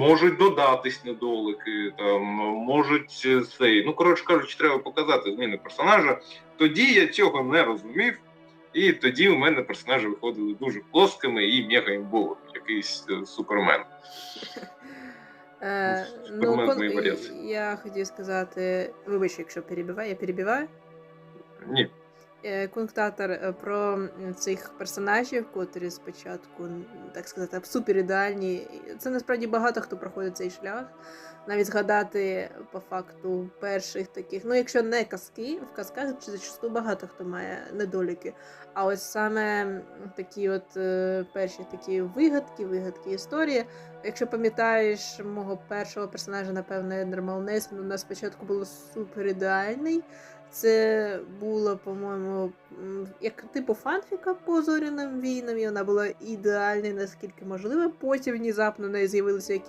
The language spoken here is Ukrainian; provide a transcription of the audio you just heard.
можуть додатись недоліки, там можуть е, цей. Ну коротше кажучи, треба показати зміни персонажа. Тоді я цього не розумів, і тоді у мене персонажі виходили дуже плоскими і мега імбовими, якийсь е, супермен. Е, ну, варіації. Я хотів сказати, вибач, якщо перебиваю, я перебиваю. Ні, Кунктатор е, про цих персонажів, котрі спочатку, так сказати, супер ідеальні. Це насправді багато хто проходить цей шлях. Навіть згадати по факту перших таких, ну якщо не казки, в казках зачасту багато хто має недоліки. А ось саме такі от е, перші такі вигадки, вигадки історії. Якщо пам'ятаєш мого першого персонажа, напевне, Нормал Нейс, він у нас спочатку було супер ідеальний. Це було, по-моєму, як типу фанфіка по зоряним війнам, і вона була ідеальною, наскільки можливо. Потім внезапно в неї з'явилися якісь